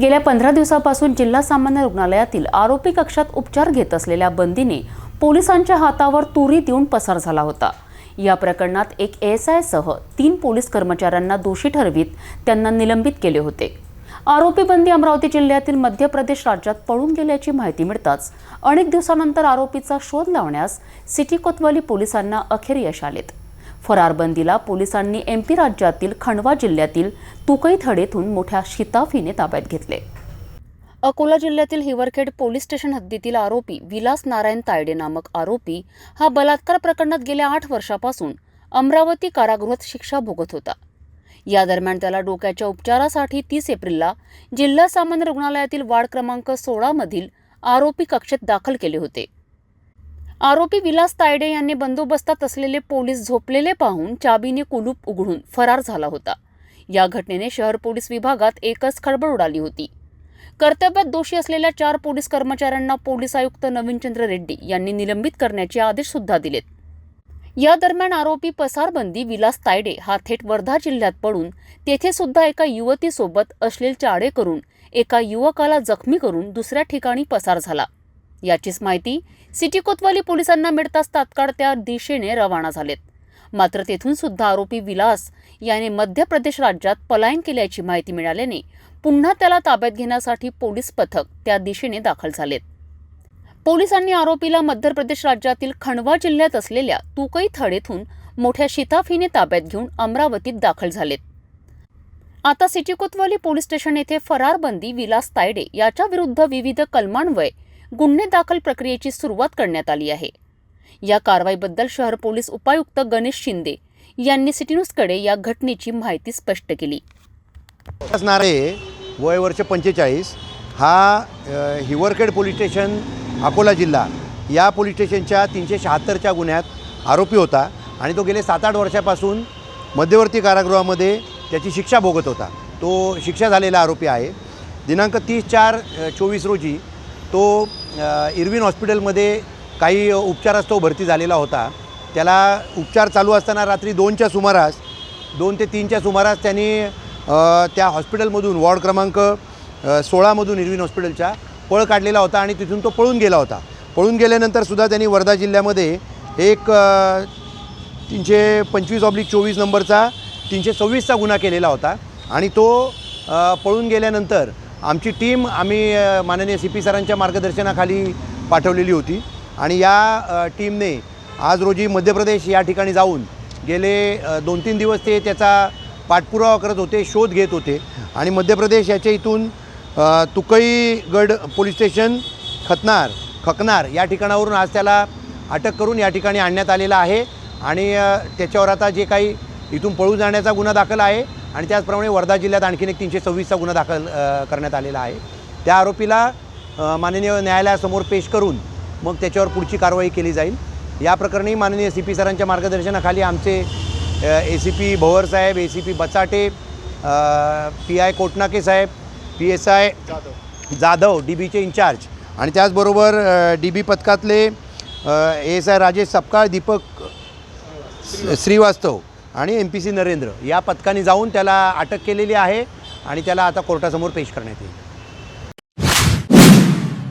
गेल्या पंधरा दिवसापासून जिल्हा सामान्य रुग्णालयातील आरोपी कक्षात उपचार घेत असलेल्या बंदीने पोलिसांच्या हातावर तुरी देऊन पसार झाला होता. या प्रकरणात एक एस सह तीन पोलीस कर्मचाऱ्यांना दोषी ठरवीत त्यांना निलंबित केले होते. आरोपी बंदी अमरावती जिल्ह्यातील मध्य प्रदेश राज्यात पळून गेल्याची माहिती मिळताच अनेक दिवसानंतर आरोपीचा शोध लावण्यास सिटी कोतवाली पोलिसांना अखेर यश आलेत. फरारबंदीला पोलिसांनी एमपी राज्यातील खंडवा जिल्ह्यातील तुकईथडेतून मोठ्या शिताफीने ताब्यात घेतले. अकोला जिल्ह्यातील हिवरखेड पोलीस स्टेशन हद्दीतील आरोपी विलास नारायण तायडे नामक आरोपी हा बलात्कार प्रकरणात गेल्या आठ वर्षापासून अमरावती कारागृहात शिक्षा भोगत होता. या दरम्यान त्याला डोक्याच्या उपचारासाठी तीस एप्रिलला जिल्हा सामान्य रुग्णालयातील वार्ड क्रमांक सोळामधील आरोपी कक्षेत दाखल केले होते. आरोपी विलास तायडे यांनी बंदोबस्तात असलेले पोलीस झोपलेले पाहून चाबीने कुलूप उघडून फरार झाला होता. या घटनेने शहर पोलीस विभागात एकच खळबळ उडाली होती. कर्तव्यात दोषी असलेल्या चार पोलीस कर्मचाऱ्यांना पोलीस आयुक्त नवीनचंद्र रेड्डी यांनी निलंबित करण्याचे आदेश सुद्धा दिलेत. या दरम्यान आरोपी पसारबंदी विलास तायडे हा थेट वर्धा जिल्ह्यात पडून तेथे सुद्धा एका युवतीसोबत अश्लील चाडे करून एका युवकाला जखमी करून दुसऱ्या ठिकाणी पसार झाला. याचीच माहिती सिटी कोतवाली पोलिसांना मिळताच तात्काळ त्या दिशेने रवाना झालेत. मात्र तेथून सुद्धा आरोपी विलास याने मध्य प्रदेश राज्यात पलायन केल्याची माहिती मिळाल्याने पुन्हा त्याला ताब्यात घेण्यासाठी पोलीस पथक त्या दिशेने दाखल झालेत. पोलिसांनी आरोपीला मध्य प्रदेश राज्यातील खंडवा जिल्ह्यात असलेल्या तुकई थडेतून मोठ्या शिताफीने ताब्यात घेऊन अमरावतीत दाखल झालेत. आता सिटी कोतवाली पोलीस स्टेशन येथे फरार बंदी विलास तायडे याच्या विरुद्ध विविध कलमांवय गुन्हे दाखल प्रक्रियेची सुरुवात करण्यात आली आहे. या कारवाईबद्दल शहर पोलीस उपायुक्त गणेश शिंदे यांनी सिटी न्यूजकडे या घटनेची माहिती स्पष्ट केली. असणारे वय वर्ष पंचेचाळीस हा हिवरखेड पोलीस स्टेशन अकोला जिल्हा या पोलीस स्टेशनच्या तीनशे शहात्तरच्या गुन्ह्यात आरोपी होता आणि तो गेले सात आठ वर्षापासून मध्यवर्ती कारागृहामध्ये त्याची शिक्षा भोगत होता. तो शिक्षा झालेला आरोपी आहे. दिनांक तीस चार चोवीस रोजी तो इरविन हॉस्पिटलमध्ये काही उपचारास्तव भरती झालेला होता. त्याला उपचार चालू असताना रात्री दोनच्या सुमारास दोन ते तीनच्या सुमारास त्यांनी त्या हॉस्पिटलमधून वॉर्ड क्रमांक सोळामधून इरविन हॉस्पिटलच्या पळ काढलेला होता आणि तिथून तो पळून गेला होता. पळून गेल्यानंतर सुद्धा त्यांनी वर्धा जिल्ह्यामध्ये एक तीनशे पंचवीस ऑब्लिक चोवीस नंबरचा तीनशे सव्वीसचा गुन्हा केलेला होता आणि तो पळून गेल्यानंतर आमची टीम आम्ही माननीय सी पी सरांच्या मार्गदर्शनाखाली पाठवलेली होती. आणि या टीमने आज रोजी मध्य प्रदेश या ठिकाणी जाऊन गेले दोन तीन दिवस ते त्याचा पाठपुरावा करत होते शोध घेत होते. आणि मध्य प्रदेश याच्या इथून तुकईगड पोलीस स्टेशन खतनार खकनार या ठिकाणावरून आज त्याला अटक करून या ठिकाणी आणण्यात आलेला आहे. आणि त्याच्यावर आता जे काही इथून पळून जाण्याचा गुन्हा दाखल आहे आणि त्याचप्रमाणे वर्धा जिल्ह्यात आणखीन एक तीनशे सव्वीसचा गुन्हा दाखल करण्यात आलेला आहे. त्या आरोपीला माननीय न्यायालयासमोर पेश करून मग त्याच्यावर पुढची कारवाई केली जाईल. या प्रकरणी माननीय सी पी सरांच्या मार्गदर्शनाखाली आमचे A C P Bhovar Saheb A C P Bachate P I Kotnake Saheb P S I Jadhav D बीचे इन्चार्ज आणि त्याचबरोबर डी बी पथकातले A S I Rajesh Sapkal Deepak Shrivastava आणि एम पी सी नरेंद्र या पथकाने जाऊन त्याला अटक केलेली आहे आणि त्याला आता कोर्टासमोर पेश करण्यात येईल.